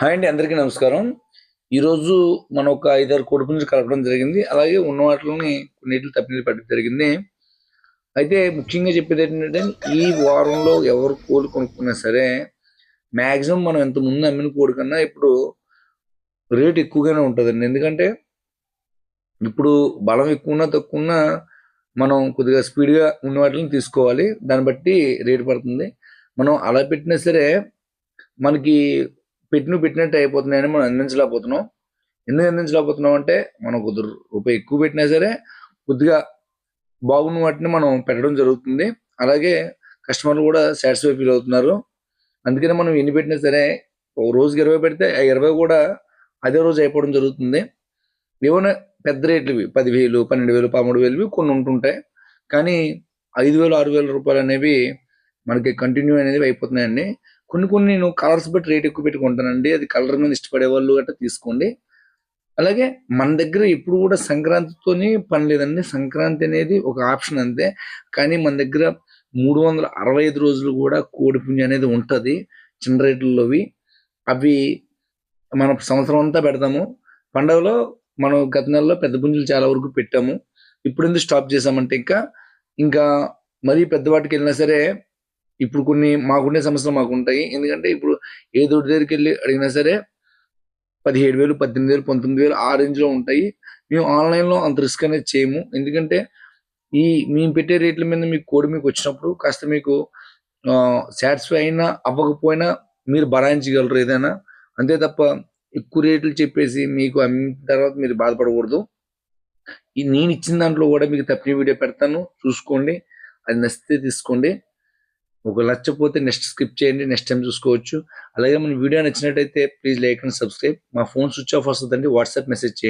Hi అండి అందరికీ నమస్కారం. ఈరోజు మనం ఒక ఐదారు కోడి పుంజులు కలపడం జరిగింది. అలాగే ఉన్న వాటిని కొన్నిటిని తప్పినీళ్ళు పెట్టడం జరిగింది. అయితే ముఖ్యంగా చెప్పేది ఏంటంటే ఈ వారంలో ఎవరు కోడి కొనుక్కున్నా సరే మ్యాక్సిమం మనం ఎంత ముందు అమ్మిన కోడి కన్నా ఇప్పుడు రేట్ ఎక్కువగానే ఉంటుందండి. ఎందుకంటే ఇప్పుడు బలం ఎక్కువ ఉన్నా తక్కువ మనం కొద్దిగా స్పీడ్గా ఉన్న వాటిని తీసుకోవాలి. దాన్ని బట్టి రేటు పడుతుంది. మనం అలా పెట్టినా సరే మనకి పెట్టిన పెట్టినట్టు అయిపోతున్నాయని మనం అందించలేకపోతున్నాం ఎందుకు అందించలేకపోతున్నాం అంటే మనం కొద్ది రూపాయి ఎక్కువ పెట్టినా సరే కొద్దిగా బాగున్న వాటిని మనం పెట్టడం జరుగుతుంది. అలాగే కస్టమర్లు కూడా సాటిస్ఫై ఫీల్ అవుతున్నారు. అందుకనే మనం ఎన్ని పెట్టినా సరే ఒక రోజుకి ఇరవై పెడితే ఆ ఇరవై కూడా అదే రోజు అయిపోవడం జరుగుతుంది. ఏమైనా పెద్ద రేట్లు ఇవి పదివేలు పన్నెండు వేలు పదమూడు వేలు కొన్ని ఉంటుంటాయి. కానీ ఐదు వేలు ఆరు వేల రూపాయలు అనేవి మనకి కంటిన్యూ అనేది అయిపోతున్నాయండి. కొన్ని కొన్ని నేను కలర్స్ బట్టి రేట్ ఎక్కువ పెట్టుకుంటానండి. అది కలర్ మీద ఇష్టపడే వాళ్ళు గట్రా తీసుకోండి. అలాగే మన దగ్గర ఎప్పుడు కూడా సంక్రాంతితోనే పని లేదండి. సంక్రాంతి అనేది ఒక ఆప్షన్ అంతే. కానీ మన దగ్గర మూడు వందల అరవై ఐదు రోజులు కూడా కోడిపుంజి అనేది ఉంటుంది చిన్న రేట్లలోవి. అవి మనం సంవత్సరం అంతా పెడతాము. పండగలో మనం గత నెలలో పెద్ద పుంజులు చాలా వరకు పెట్టాము. ఇప్పుడు ఎందుకు స్టాప్ చేసామంటే ఇంకా ఇంకా మరీ పెద్దవాటికి వెళ్ళినా సరే ఇప్పుడు కొన్ని మాకుండే సమస్యలు మాకు ఉంటాయి ఎందుకంటే ఇప్పుడు ఏ దొడ్డి దగ్గరికి వెళ్ళి అడిగినా సరే పదిహేడు వేలు పద్దెనిమిది వేలు పంతొమ్మిది వేలు ఆ రేంజ్లో ఉంటాయి. మేము ఆన్లైన్లో అంత రిస్క్ అనేది చేయము. ఎందుకంటే ఈ మేము పెట్టే రేట్ల మీద మీకు కోడి మీకు వచ్చినప్పుడు కాస్త మీకు సాటిస్ఫై అయినా అవ్వకపోయినా మీరు భరాయించగలరు ఏదైనా. అంతే తప్ప ఎక్కువ రేట్లు చెప్పేసి మీకు అమ్మిన తర్వాత మీరు బాధపడకూడదు. ఈ నేను ఇచ్చిన దాంట్లో కూడా మీకు తప్పిన వీడియో పెడతాను. చూసుకోండి. అది నచ్చితే తీసుకోండి. ఒక నచ్చపోతే నెక్స్ట్ స్కిప్ చేయండి నెక్స్ట్ టైం చూసుకోవచ్చు. అలాగే మన వీడియో నచ్చినట్టయితే ప్లీజ్ లైక్ అండ్ సబ్స్క్రైబ్. మా ఫోన్ స్విచ్ ఆఫ్ వస్తుందండి వాట్సాప్ మెసేజ్ చేయండి.